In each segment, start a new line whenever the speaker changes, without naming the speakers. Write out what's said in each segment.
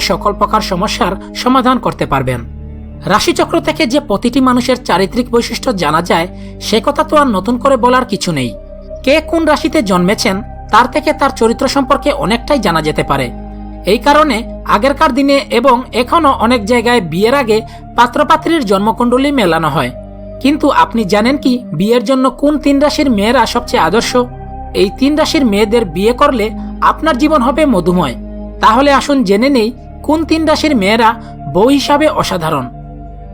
সকল প্রকার সমস্যার সমাধান করতে পারবেন। রাশিচক্র থেকে যে প্রতিটি মানুষের চারিত্রিক বৈশিষ্ট্য জানা যায়, সে কথা তো আর নতুন করে বলার কিছু নেই। কে কোন রাশিতে জন্মেছেন, তার থেকে তার চরিত্র সম্পর্কে অনেকটাই জানা যেতে পারে। এই কারণে আগেরকার দিনে এবং এখনও অনেক জায়গায় বিয়ের আগে পাত্রপাত্রীর জন্মকুণ্ডলী মেলানো হয়। কিন্তু আপনি জানেন কি, বিয়ের জন্য কোন তিন রাশির মেয়েরা সবচেয়ে আদর্শ? এই তিন রাশির মেয়েদের বিয়ে করলে আপনার জীবন হবে মধুময়। তাহলে আসুন জেনে নেই কোন তিন রাশির মেয়েরা বউ হিসাবে অসাধারণ।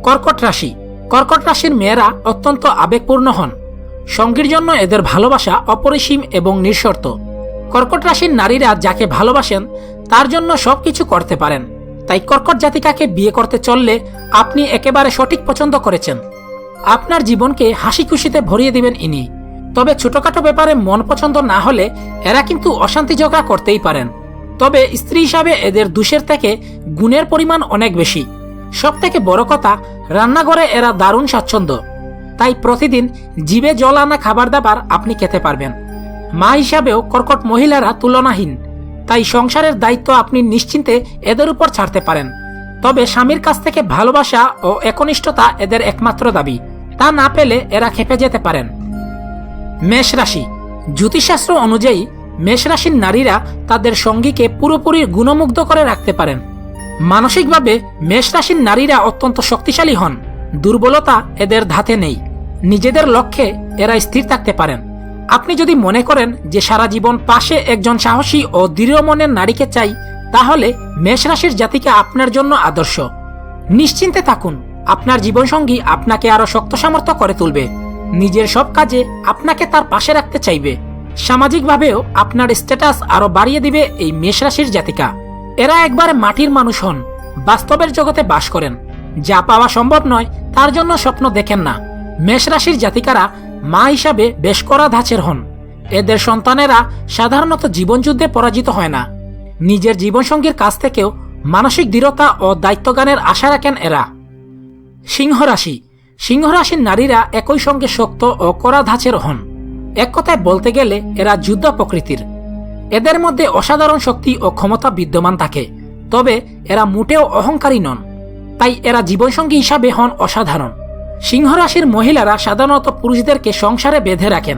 কর্কট রাশি। কর্কট রাশির মেয়েরা অত্যন্ত আবেগপূর্ণ হন। সঙ্গীর জন্য এদের ভালোবাসা অপরিসীম এবং নিঃশর্ত। কর্কট রাশির নারীরা যাকে ভালোবাসেন, তার জন্য সবকিছু করতে পারেন। তাই কর্কট জাতিকাকে বিয়ে করতে চললে আপনি একেবারে সঠিক পছন্দ করেছেন। আপনার জীবনকে হাসি খুশিতে ভরিয়ে দিবেন ইনি। তবে ছোটখাটো ব্যাপারে মন পছন্দ না হলে এরা কিন্তু অশান্তি ঝগড়া করতেই পারেন। তবে স্ত্রী হিসাবে এদের দোষের থেকে গুণের পরিমাণ অনেক বেশি। সব থেকে বড় কথা, রান্নাঘরে এরা দারুণ স্বাচ্ছন্দ্য। তাই প্রতিদিন জীবে জল আনা খাবার দাবার আপনি খেতে পারবেন। মা হিসাবেও কর্কট মহিলারা তুলনাহীন। তাই সংসারের দায়িত্ব আপনি নিশ্চিন্তে এদের উপর ছাড়তে পারেন। তবে স্বামীর কাছ থেকে ভালোবাসা ও একনিষ্ঠতা এদের একমাত্র দাবি। তা না পেলে এরা খেপে যেতে পারেন। মেষ রাশি, জ্যোতিষশাস্ত্র অনুযায়ী মেষ রাশির নারীরা তাদের সঙ্গীকে পুরোপুরি গুণমুগ্ধ করে রাখতে পারেন। মানসিকভাবে মেষরাশির নারীরা অত্যন্ত শক্তিশালী হন। দুর্বলতা এদের ধাতে নেই। নিজেদের লক্ষ্যে এরা স্থির থাকতে পারেন। আপনি যদি মনে করেন যে সারা জীবন পাশে একজন সাহসী ও দৃঢ় মনের নারীকে চাই, তাহলে মেষরাশির জাতিকে আপনার জন্য আদর্শ। নিশ্চিন্তে থাকুন। আপনার জীবনসঙ্গী আপনাকে আরও শক্ত সামর্থ্য করে তুলবে। নিজের সব কাজে আপনাকে তার পাশে রাখতে চাইবে। সামাজিকভাবেও আপনার স্ট্যাটাস আরও বাড়িয়ে দিবে এই মেষ রাশির জাতিকা। এরা একবারে মাটির মানুষ হন, বাস্তবের জগতে বাস করেন। যা পাওয়া সম্ভব নয়, তার জন্য স্বপ্ন দেখেন না। মেষ রাশির জাতিকারা মা হিসাবে বেশ করা ধাঁচের হন। এদের সন্তানেরা সাধারণত জীবনযুদ্ধে পরাজিত হয় না। নিজের জীবনসঙ্গীর কাছ থেকেও মানসিক দৃঢ়তা ও দায়িত্বজ্ঞানের আশা রাখেন এরা। সিংহ রাশি সিংহ রাশির নারীরা একই সঙ্গে শক্ত ও কড়া ধাঁচের হন। এক কথায় বলতে গেলে, এরা যুদ্ধ প্রকৃতির। এদের মধ্যে অসাধারণ শক্তি ও ক্ষমতা বিদ্যমান থাকে, তবে এরা মোটেও অহংকারী নন। তাই এরা জীবনসঙ্গী হিসাবে হন অসাধারণ। সিংহরাশির মহিলারা সাধারণত পুরুষদেরকে সংসারে বেঁধে রাখেন।